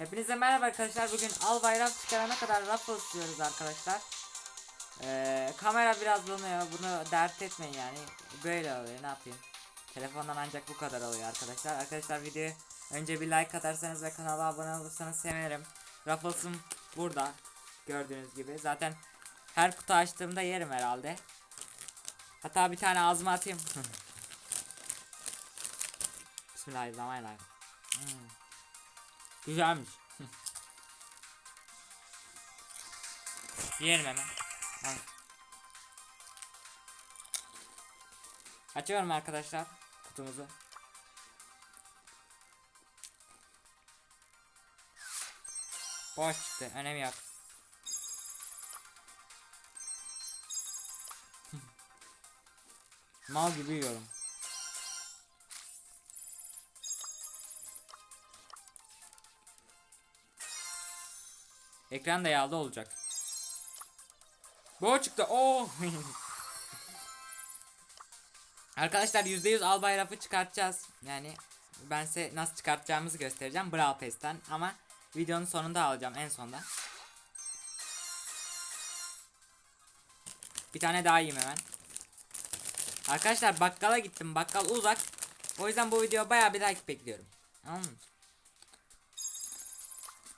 Hepinize merhaba arkadaşlar. Bugün al bayrak çıkarana kadar raffle istiyoruz arkadaşlar. Ee, kamera biraz donuyor. Bunu dert etmeyin yani. Böyle oluyor. Ne yapayım? Telefondan ancak bu kadar oluyor arkadaşlar. Arkadaşlar videoyu önce bir like atarsanız ve kanala abone olursanız sevinirim. Raffles'ım burada. Gördüğünüz gibi. Zaten her kutu açtığımda yerim herhalde. Hatta bir tane ağzıma atayım. Bismillahirrahmanirrahim. Hmm. Güzelmiş. Yiyelim hemen. Açıyorum arkadaşlar kutumuzu. Boş çıktı. Önemi yok. Mal gibi yiyorum. Ekran da yağlı olacak. Bu çıktı. Oo. Arkadaşlar %100 al bayrafı çıkartacağız. Yani ben size nasıl çıkartacağımızı göstereceğim Brawl Pass'ten ama videonun sonunda alacağım en sonda. Bir tane daha yiyeyim hemen. Arkadaşlar bakkala gittim. Bakkal uzak. O yüzden bu video bayağı bir like bekliyorum. Tamam mı?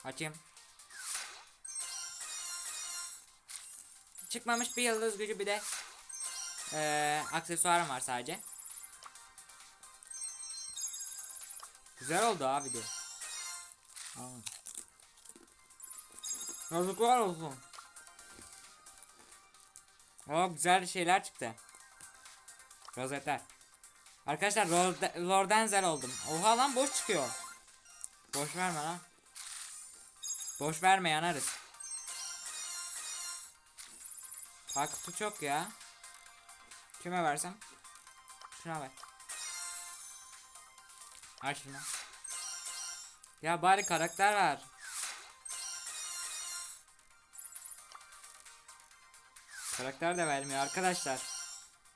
Açayım. Çıkmamış bir yıldız gücü bir de eee aksesuarım var sadece. Güzel oldu video. Aa. Yazıklar olsun. Oo güzel şeyler çıktı. Rozetler. Arkadaşlar Lord Lordenzel oldum. Oha lan boş çıkıyor. Boş verme lan. Boş verme yanarız. Hakkı çok ya. Kime versem? Şuna ver. Al şunu. Ya bari karakter ver. Karakter de vermiyor arkadaşlar.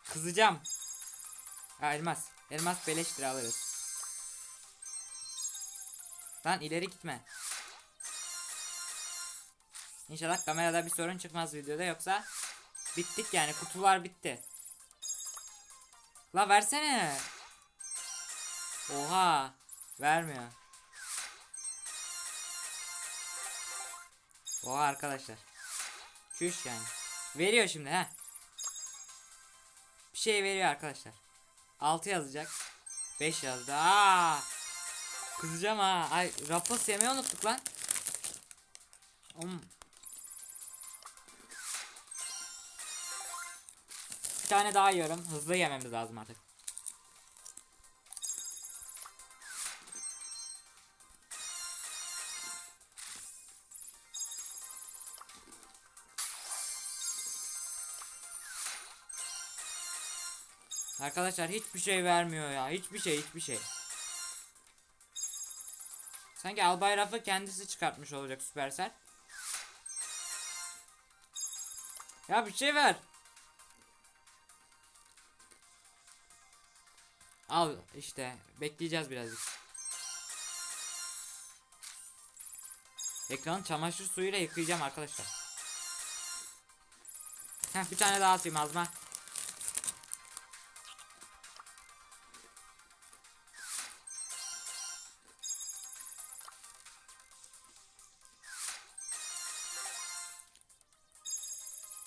Kızacağım. Ha elmas. Elmas beleştir alırız. Lan ileri gitme. İnşallah kamerada bir sorun çıkmaz videoda yoksa bittik yani kutular bitti. La versene. Oha. Vermiyor. Oha arkadaşlar. Çüş yani. Veriyor şimdi ha. Bir şey veriyor arkadaşlar. 6 yazacak. 5 yazdı. Aa! Kızacağım ha. Ay rapos yemeyi unuttuk lan. Um. Bir tane daha yiyorum. Hızlı yememiz lazım artık. Arkadaşlar hiçbir şey vermiyor ya. Hiçbir şey, hiçbir şey. Sanki Albayraf'ı kendisi çıkartmış olacak Supercell. Ya bir şey ver. Al işte bekleyeceğiz birazcık. Ekranı çamaşır suyuyla yıkayacağım arkadaşlar. Heh, bir tane daha atayım azma.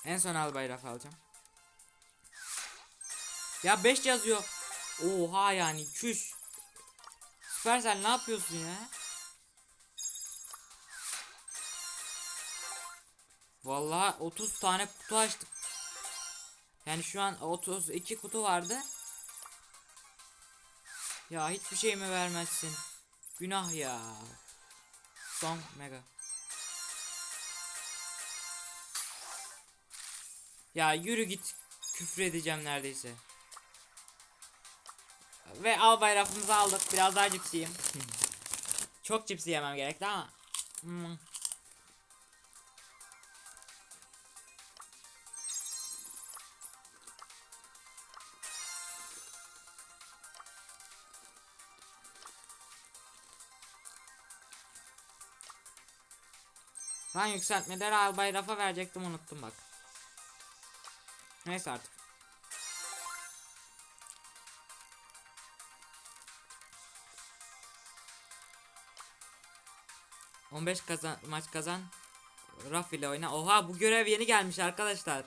En son al bayrak alacağım. Ya 5 yazıyor. Oha yani çüş. Süpersel ne yapıyorsun ya? Vallahi 30 tane kutu açtık. Yani şu an 32 kutu vardı. Ya hiçbir şey mi vermezsin? Günah ya. Son mega. Ya yürü git. Küfür edeceğim neredeyse. Ve al bayrağımızı aldık. Biraz daha cips yiyeyim. Çok cips yemem gerekti ama. Hmm. Lan yükseltmeleri Albay Rafa verecektim unuttum bak. Neyse artık. ...15 kazan, maç kazan... ...Raf ile oyna. Oha bu görev yeni gelmiş arkadaşlar.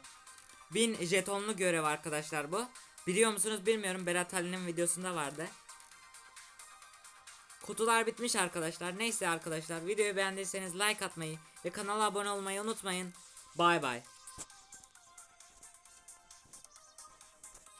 1000 jetonlu görev arkadaşlar bu. Biliyor musunuz bilmiyorum. Berat Ali'nin videosunda vardı. Kutular bitmiş arkadaşlar. Neyse arkadaşlar videoyu beğendiyseniz like atmayı ve kanala abone olmayı unutmayın. Bay bay.